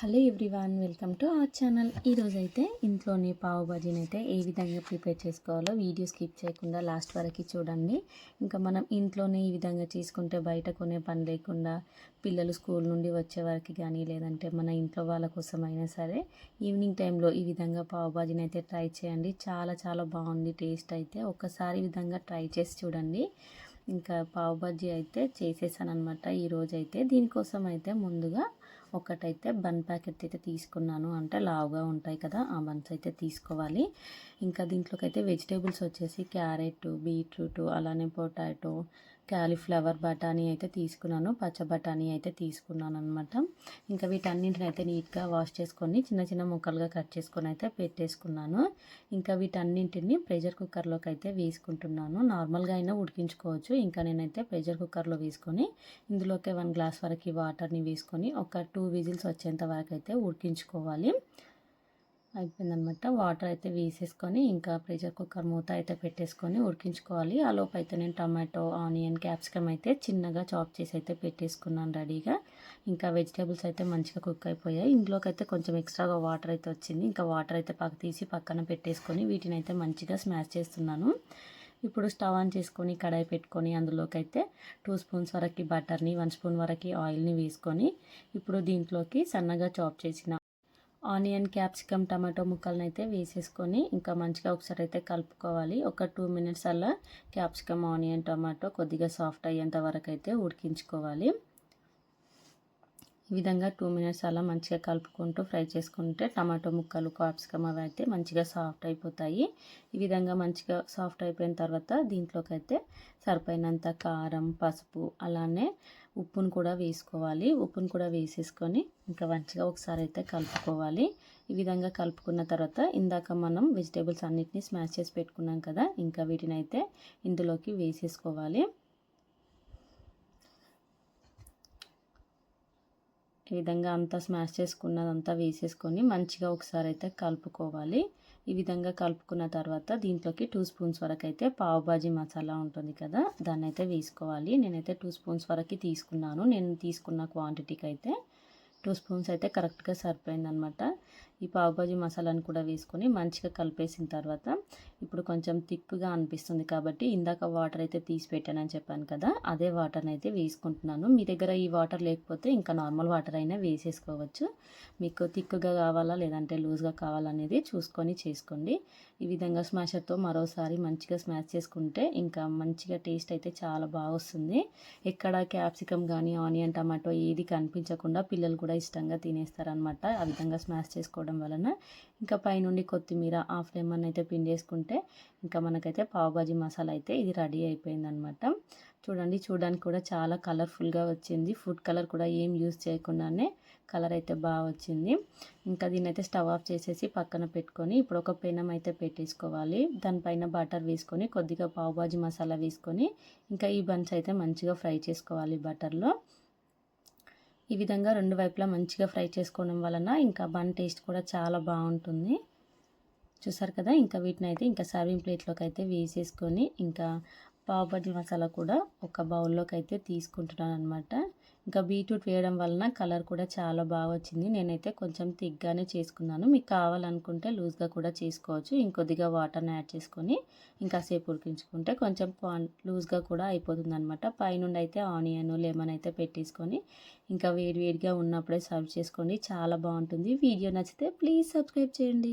Hello everyone welcome to our channel. ఈరోజైతే ఇంట్లోనే పావు భాజీని అయితే ఏ విధంగా ప్రిపేర్ చేసుకోవాలో వీడియో స్కిప్ చేయకుండా లాస్ట్ వరకు చూడండి. ఇంకా మనం ఇంట్లోనే ఈ విధంగా చేసుకుంటే బయట కొనే పని లేకుండా పిల్లలు స్కూల్ నుండి వచ్చే వరకు కానీ లేదంటే మన ఇంట్లో వాళ్ళ కోసం అయినా సరే ఈవినింగ్ టైంలో ఈ విధంగా పావు భాజీని అయితే ట్రై చేయండి. చాలా చాలా బాగుంది టేస్ట్ అయితే. ఒక్కసారి విధంగా ట్రై చేసి చూడండి. ఇంకా పావు బజ్జీ అయితే చేసేసాను అనమాట ఈరోజైతే దీనికోసం అయితే ముందుగా ఒకటైతే బన్ ప్యాకెట్ అయితే తీసుకున్నాను. అంటే లావుగా ఉంటాయి కదా ఆ బన్స్ అయితే తీసుకోవాలి. ఇంకా దీంట్లోకి అయితే వెజిటేబుల్స్ వచ్చేసి క్యారెట్ బీట్రూట్ అలానే పొటాటో క్యాలీఫ్లవర్ బఠానీ అయితే తీసుకున్నాను. పచ్చ బఠానీ అయితే తీసుకున్నాను అనమాట ఇంకా వీటన్నింటిని అయితే నీట్గా వాష్ చేసుకొని చిన్న చిన్న ముక్కలుగా కట్ చేసుకొని అయితే పెట్టేసుకున్నాను. ఇంకా వీటన్నింటిని ప్రెషర్ కుక్కర్లోకి అయితే వేసుకుంటున్నాను. నార్మల్గా అయినా ఉడికించుకోవచ్చు. ఇంకా నేనైతే ప్రెషర్ కుక్కర్లో వేసుకొని ఇందులోకి వన్ గ్లాస్ వరకు వాటర్ని వేసుకొని ఒక టూ టూ విజిల్స్ వచ్చేంత వరకు అయితే ఉడికించుకోవాలి. అయిపోయిందనమాట. వాటర్ అయితే వేసేసుకొని ఇంకా ప్రెషర్ కుక్కర్ మూత అయితే పెట్టేసుకొని ఉడికించుకోవాలి. ఆ లోపు అయితే నేను టమాటో ఆనియన్ క్యాప్సికమ్ అయితే చిన్నగా చాప్ చేసి అయితే పెట్టేసుకున్నాను రెడీగా. ఇంకా వెజిటేబుల్స్ అయితే మంచిగా కుక్ అయిపోయాయి. ఇందులోకి అయితే కొంచెం ఎక్స్ట్రాగా వాటర్ అయితే వచ్చింది. ఇంకా వాటర్ అయితే పక్క తీసి పక్కన పెట్టేసుకొని వీటిని అయితే మంచిగా స్మాష్ చేస్తున్నాను. ఇప్పుడు స్టవ్ ఆన్ చేసుకొని కడాయి పెట్టుకొని అందులోకైతే టూ స్పూన్స్ వరకు బటర్ని వన్ స్పూన్ వరకు ఆయిల్ని వేసుకొని ఇప్పుడు దీంట్లోకి సన్నగా చాప్ చేసిన ఆనియన్ క్యాప్సికమ్ టమాటో ముక్కలను అయితే వేసేసుకొని ఇంకా మంచిగా ఒకసారి అయితే కలుపుకోవాలి. ఒక టూ మినిట్స్ అలా క్యాప్సికమ్ ఆనియన్ టమాటో కొద్దిగా సాఫ్ట్ అయ్యేంత వరకు అయితే ఉడికించుకోవాలి. ఈ విధంగా టూ మినిట్స్ అలా మంచిగా కలుపుకుంటూ ఫ్రై చేసుకుంటే టమాటో ముక్కలు క్యాప్సికమ్ అవి అయితే మంచిగా సాఫ్ట్ అయిపోతాయి. ఈ విధంగా మంచిగా సాఫ్ట్ అయిపోయిన తర్వాత దీంట్లోకి అయితే సరిపోయినంత కారం పసుపు అలానే ఉప్పును కూడా వేసుకోవాలి. ఉప్పును కూడా వేసేసుకొని ఇంకా మంచిగా ఒకసారి అయితే కలుపుకోవాలి. ఈ విధంగా కలుపుకున్న తర్వాత ఇందాక మనం వెజిటేబుల్స్ అన్నిటిని స్మాష్ చేసి పెట్టుకున్నాం కదా ఇంకా వీటిని అయితే ఇందులోకి వేసేసుకోవాలి. ఈ విధంగా అంతా స్మాష్ చేసుకున్నదంతా వేసేసుకొని మంచిగా ఒకసారి అయితే కలుపుకోవాలి. ఈ విధంగా కలుపుకున్న తర్వాత దీంట్లోకి టూ స్పూన్స్ వరకు అయితే పావుబాజీ మసాలా ఉంటుంది కదా దాన్ని అయితే వేసుకోవాలి. నేనైతే టూ స్పూన్స్ వరకు తీసుకున్నాను. నేను తీసుకున్న క్వాంటిటీకి అయితే టూ స్పూన్స్ అయితే కరెక్ట్గా సరిపోయిందనమాట ఈ పావుబాజీ మసాలాను కూడా వేసుకొని మంచిగా కలిపేసిన తర్వాత ఇప్పుడు కొంచెం థిక్గా అనిపిస్తుంది కాబట్టి ఇందాక వాటర్ అయితే తీసి పెట్టానని చెప్పాను కదా అదే వాటర్ని అయితే వేసుకుంటున్నాను. మీ దగ్గర ఈ వాటర్ లేకపోతే ఇంకా నార్మల్ వాటర్ అయినా వేసేసుకోవచ్చు. మీకు థిక్గా కావాలా లేదంటే లూజ్గా కావాలనేది చూసుకొని చేసుకోండి. ఈ విధంగా స్మాషర్తో మరోసారి మంచిగా స్మాష్ చేసుకుంటే ఇంకా మంచిగా టేస్ట్ అయితే చాలా బాగా వస్తుంది. ఎక్కడ క్యాప్సికమ్ కానీ ఆనియన్ టమాటో ఏది కనిపించకుండా పిల్లలు కూడా ఇష్టంగా తినేస్తారనమాట ఆ విధంగా స్మాష్ చేసుకోవడం వలన ఇంకా పైనుండి కొత్తిమీర హాఫ్ లెమన్ అయితే పిండేసుకుంటే ఇంకా మనకైతే పావుబాజీ మసాలా అయితే ఇది రెడీ అయిపోయిందనమాట చూడండి చూడడానికి కూడా చాలా కలర్ఫుల్గా వచ్చింది. ఫుడ్ కలర్ కూడా ఏం యూజ్ చేయకుండానే కలర్ అయితే బాగా వచ్చింది. ఇంకా దీన్ని అయితే స్టవ్ ఆఫ్ చేసేసి పక్కన పెట్టుకొని ఇప్పుడు ఒక పెనం అయితే పెట్టేసుకోవాలి. దానిపైన బటర్ వేసుకొని కొద్దిగా పావుబాజీ మసాలా వేసుకొని ఇంకా ఈ బన్స్ అయితే మంచిగా ఫ్రై చేసుకోవాలి బటర్లో. ఈ విధంగా రెండు వైపులా మంచిగా ఫ్రై చేసుకోవడం వలన ఇంకా బన్ టేస్ట్ కూడా చాలా బాగుంటుంది. చూసారు కదా? ఇంకా వీటిని అయితే ఇంకా సర్వింగ్ ప్లేట్లోకి అయితే వేసేసుకొని ఇంకా పావుబజ్జీ మసాలా కూడా ఒక బౌల్లోకి అయితే తీసుకుంటున్నాను అనమాట ఇంకా బీట్రూట్ వేయడం వలన కలర్ కూడా చాలా బాగా వచ్చింది. నేనైతే కొంచెం తిగ్గానే చేసుకున్నాను. మీకు కావాలనుకుంటే లూజ్గా కూడా చేసుకోవచ్చు. ఇంకొద్దిగా వాటర్ని యాడ్ చేసుకొని ఇంకా సేపు ఉడికించుకుంటే కొంచెం లూజ్గా కూడా అయిపోతుంది అనమాట పైనుండి అయితే ఆనియన్ లెమన్ అయితే పెట్టేసుకొని ఇంకా వేడివేడిగా ఉన్నప్పుడే సర్వ్ చేసుకోండి. చాలా బాగుంటుంది. వీడియో నచ్చితే ప్లీజ్ సబ్స్క్రైబ్ చేయండి.